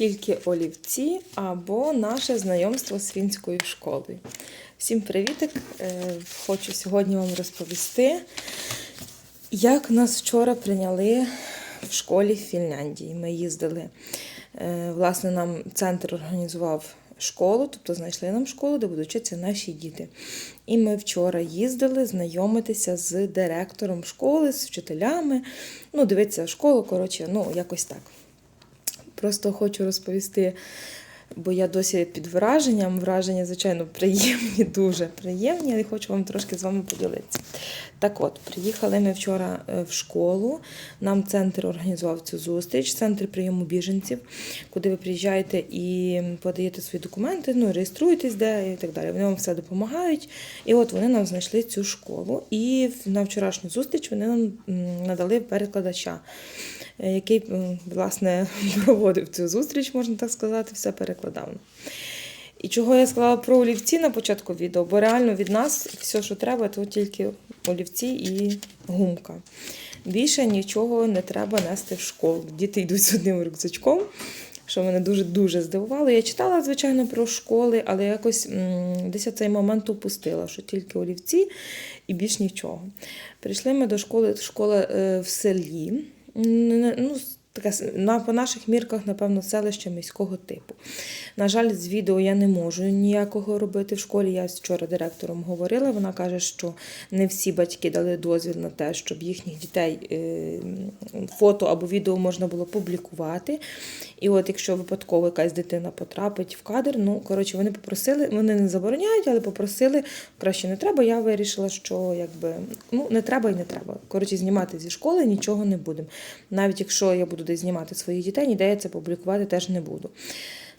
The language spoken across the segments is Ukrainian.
тільки олівці або наше знайомство з фінською школою. Всім привітик! Е, Хочу сьогодні вам розповісти, як нас вчора прийняли в школі в Фінляндії. Ми їздили. е, Власне, нам центр організував школу, тобто знайшли нам школу, де будуть вчитися наші діти. І ми вчора їздили знайомитися з директором школи, з вчителями. Ну, дивитися школу, коротше, ну, якось так. Просто хочу розповісти, бо я досі під враженням. Враження, звичайно, приємні, дуже приємні, але хочу вам трошки з вами поділитися. Так от, приїхали ми вчора е, в школу. Нам центр організував цю зустріч, центр прийому біженців, куди ви приїжджаєте і подаєте свої документи, ну, реєструєтесь де і так далі. Вони вам все допомагають. І от вони нам знайшли цю школу. І на вчорашню зустріч вони нам надали перекладача який власне проводив цю зустріч, можна так сказати, все перекладав. І чого я сказала про олівці на початку відео, бо реально від нас все, що треба, то тільки олівці і гумка. Більше нічого не треба нести в школу. Діти йдуть з одним рюкзачком, що мене дуже-дуже здивувало. Я читала, звичайно, про школи, але якось десь цей момент упустила, що тільки олівці і більш нічого. Прийшли ми до школи, школа е, в селі. Ну, таке, на, по наших мірках, напевно, селище міського типу. На жаль, з відео я не можу ніякого робити в школі. Я вчора директором говорила. Вона каже, що не всі батьки дали дозвіл на те, щоб їхніх дітей е, фото або відео можна було публікувати. І от якщо випадково якась дитина потрапить в кадр, ну коротше, вони попросили, вони не забороняють, але попросили краще не треба. Я вирішила, що якби ну не треба і не треба. Коротше, знімати зі школи нічого не будемо. Навіть якщо я буду десь знімати своїх дітей, ніде я це публікувати теж не буду.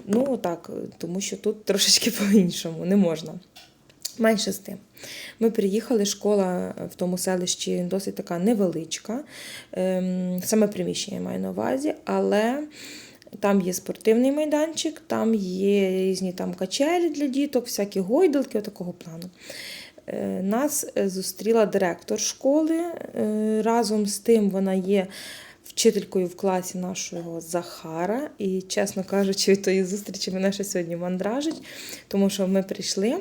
Ну так, тому що тут трошечки по-іншому не можна. Менше з тим. Ми приїхали, школа в тому селищі досить така невеличка, ем, саме приміщення я маю на увазі, але там є спортивний майданчик, там є різні там качелі для діток, всякі гойдалки, такого плану. Е, Нас е, зустріла директор школи. е, Разом з тим вона є вчителькою в класі нашого Захара. І, чесно кажучи, від тої зустрічі мене ще сьогодні мандражить, тому що ми прийшли.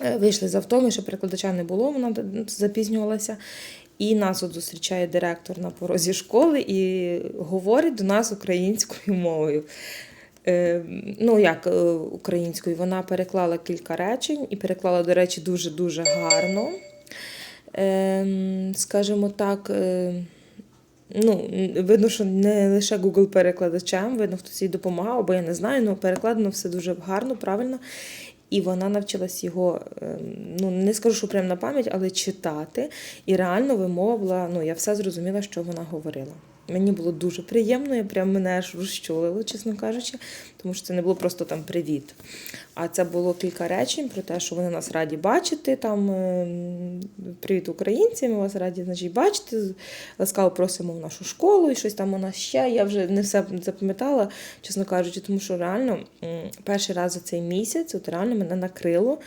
Е, Вийшли з авто, ще перекладача не було, вона запізнювалася. І нас от зустрічає директор на порозі школи і говорить до нас українською мовою. Е, ну, як е, українською, вона переклала кілька речень і переклала, до речі, дуже-дуже гарно. Е, скажімо так, ну, видно, що не лише Google перекладачем, видно, хтось їй допомагав, бо я не знаю, але перекладено все дуже гарно, правильно. І вона навчилась його, ем, ну не скажу, що прямо на пам'ять, але читати. І реально вимова була, ну я все зрозуміла, що вона говорила. Мені було дуже приємно, я прям мене аж розчулило, чесно кажучи, тому що це не було просто там привіт. А це було кілька речень про те, що вони нас раді бачити. Там ем, привіт, українці, ми вас раді значить, бачити. Ласкаво просимо в нашу школу і щось там у нас ще. Я вже не все запам'ятала, чесно кажучи, тому що реально перший раз за цей місяць от реально мене накрило.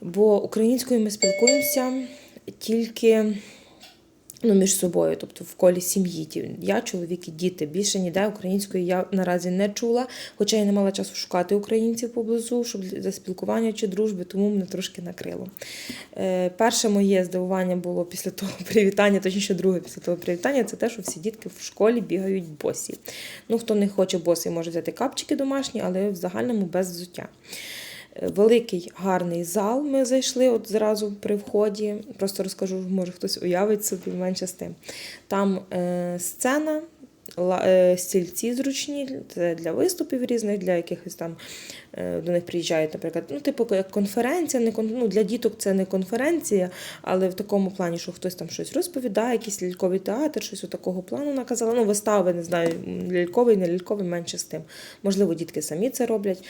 Бо українською ми спілкуємося тільки ну, між собою, тобто в колі сім'ї. Я, чоловік і діти. Більше ніде української я наразі не чула, хоча я не мала часу шукати українців поблизу, щоб для спілкування чи дружби, тому мене трошки накрило. Е, перше моє здивування було після того привітання, точніше, друге після того привітання, це те, що всі дітки в школі бігають босі. Ну, хто не хоче босий, може взяти капчики домашні, але в загальному без взуття. Великий гарний зал. Ми зайшли от зразу при вході. Просто розкажу, може хтось уявить собі менше з тим. Там е, сцена, стільці зручні, це для виступів різних, для якихось там е, до них приїжджають, наприклад, ну, типу, як конференція, не кон, ну, для діток це не конференція, але в такому плані, що хтось там щось розповідає, якийсь ляльковий театр, щось у такого плану наказала. Ну, вистави, не знаю, ляльковий, не ляльковий, менше з тим. Можливо, дітки самі це роблять,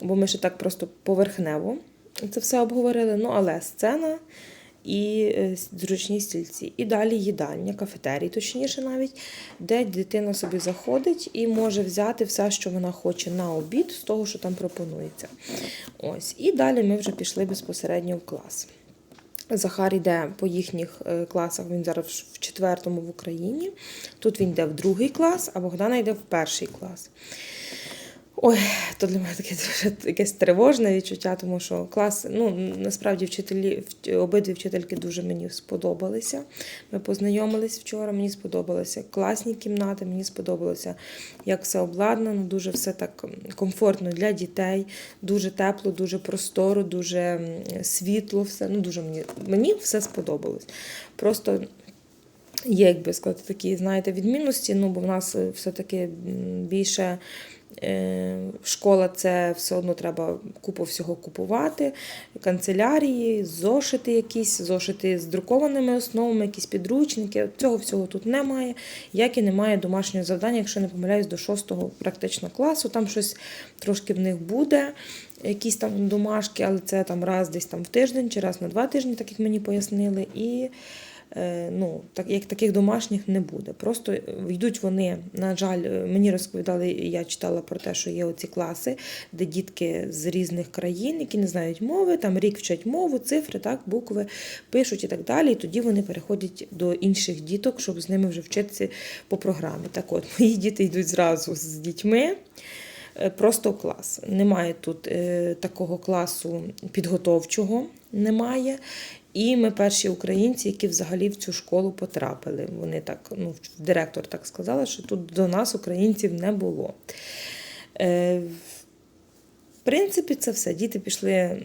бо ми ще так просто поверхнево це все обговорили. Ну, але сцена і е, зручні стільці. І далі їдальня, кафетерій, точніше навіть, де дитина собі заходить і може взяти все, що вона хоче на обід з того, що там пропонується. Ось. І далі ми вже пішли безпосередньо в клас. Захар йде по їхніх е, класах, він зараз в четвертому в Україні. Тут він йде в другий клас, а Богдана йде в перший клас. Ой, то для мене таке дуже якесь тривожне відчуття, тому що клас, ну насправді вчителі, обидві вчительки дуже мені сподобалися. Ми познайомились вчора, мені сподобалося класні кімнати, мені сподобалося, як все обладнано, дуже все так комфортно для дітей, дуже тепло, дуже просторо, дуже світло, все. Ну, дуже мені, мені все сподобалось. Просто є, як би сказати, такі, знаєте, відмінності, ну, бо в нас е, все-таки більше школа це все одно треба купу всього купувати, канцелярії, зошити якісь, зошити з друкованими основами, якісь підручники. Цього всього тут немає. Як і немає домашнього завдання, якщо не помиляюсь, до 6 практично класу. Там щось трошки в них буде. Якісь там домашки, але це там раз десь там в тиждень чи раз на два тижні, так як мені пояснили. І е, ну, так, як таких домашніх не буде. Просто е, йдуть вони, на жаль, е, мені розповідали, я читала про те, що є оці класи, де дітки з різних країн, які не знають мови, там рік вчать мову, цифри, так, букви пишуть і так далі. І тоді вони переходять до інших діток, щоб з ними вже вчитися по програмі. Так от, мої діти йдуть зразу з дітьми. Е, Просто клас. Немає тут е, такого класу підготовчого, немає. І ми перші українці, які взагалі в цю школу потрапили. Вони так, ну, директор так сказала, що тут до нас українців не було. Принципі, це все. Діти пішли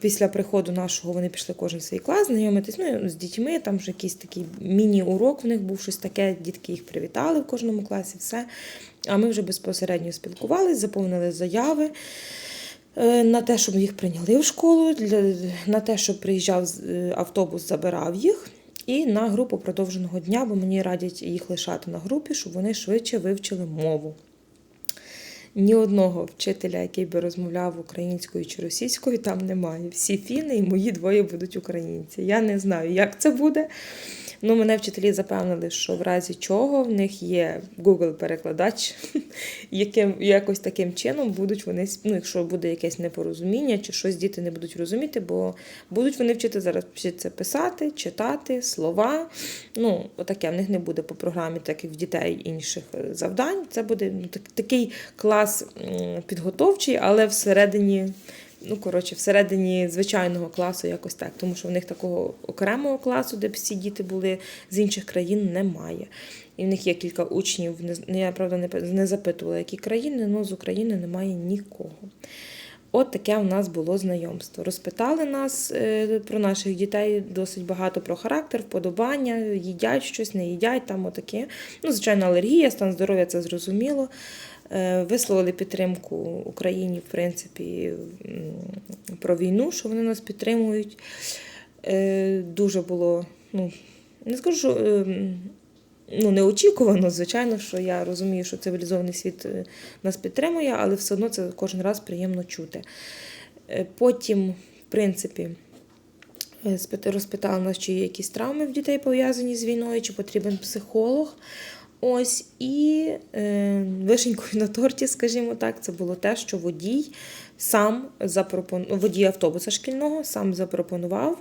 після приходу нашого, вони пішли кожен свій клас, знайомитись ну, з дітьми. Там вже якийсь такий міні-урок в них був щось таке. Дітки їх привітали в кожному класі, все. А ми вже безпосередньо спілкувалися, заповнили заяви. е, На те, щоб їх прийняли в школу, на те, щоб приїжджав е, автобус, забирав їх, і на групу продовженого дня, бо мені радять їх лишати на групі, щоб вони швидше вивчили мову. Ні одного вчителя, який би розмовляв українською чи російською, там немає. Всі фіни і мої двоє будуть українці. Я не знаю, як це буде. Ну, мене вчителі запевнили, що в разі чого в них є Google-перекладач, яким якось таким чином будуть вони, ну, якщо буде якесь непорозуміння чи щось діти не будуть розуміти, бо будуть вони вчити зараз вчитися писати, читати, слова. Ну, отаке в них не буде по програмі, так як в дітей інших е, завдань. Це буде ну, так, такий клас підготовчий, але всередині. Ну, коротше, всередині звичайного класу якось так, тому що в них такого окремого класу, де б всі діти були з інших країн, немає. І в них є кілька учнів. Я правда не, запитувала, які країни, але з України немає нікого. От таке у нас було знайомство. Розпитали нас е, про наших дітей досить багато про характер, вподобання, їдять щось, не їдять, там отаке. Ну, звичайно, алергія, стан здоров'я це зрозуміло. Е, Висловили підтримку Україні, в принципі, про війну, що вони нас підтримують. Е, Дуже було, ну, не скажу, що е, ну, неочікувано, звичайно, що я розумію, що цивілізований світ нас підтримує, але все одно це кожен раз приємно чути. Потім, в принципі, розпитали нас, чи є якісь травми в дітей пов'язані з війною, чи потрібен психолог. Ось і е, вишенькою на торті, скажімо так, це було те, що водій сам запропонував, водій автобуса шкільного сам запропонував.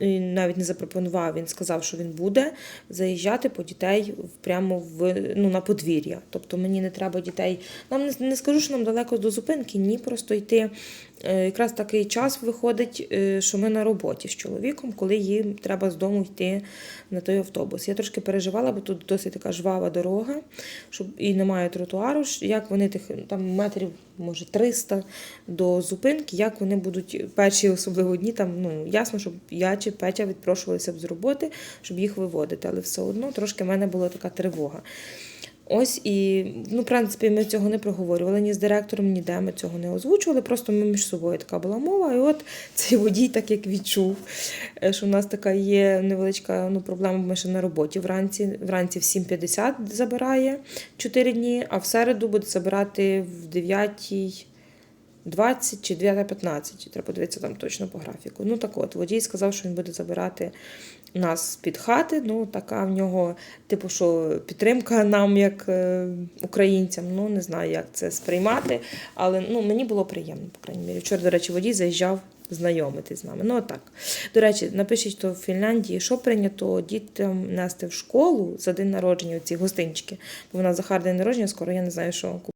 Навіть не запропонував, він сказав, що він буде заїжджати по дітей прямо в ну на подвір'я. Тобто мені не треба дітей. Нам не, скажу, що нам далеко до зупинки, ні, просто йти. Е, Якраз такий час виходить, е, що ми на роботі з чоловіком, коли їм треба з дому йти на той автобус. Я трошки переживала, бо тут досить така жвава дорога, щоб і немає тротуару. Як вони тих там метрів, може, 300 до зупинки, як вони будуть перші, особливо дні, там ну ясно, щоб я чи Петя відпрошувалися б з роботи, щоб їх виводити, але все одно трошки в мене була така тривога. Ось і, ну, в принципі, ми цього не проговорювали ні з директором, ніде ми цього не озвучували. Просто ми між собою така була мова. І от цей водій, так як відчув, е, що в нас така є невеличка ну, проблема, ми ще на роботі. Вранці, вранці в 7.50 забирає 4 дні, а в середу буде забирати в 9. 20 чи 9.15, треба подивитися там точно по графіку. Ну так от, водій сказав, що він буде забирати нас з-під хати. Ну, така в нього, типу, що підтримка нам, як е, українцям. Ну, не знаю, як це сприймати, але ну, мені було приємно, по крайній мірі. Вчора, до речі, водій заїжджав знайомитись з нами. Ну, отак. До речі, напишіть, то в Фінляндії, що прийнято дітям нести в школу за день народження, ці гостинчики. Бо в нас Захар день народження, скоро я не знаю, що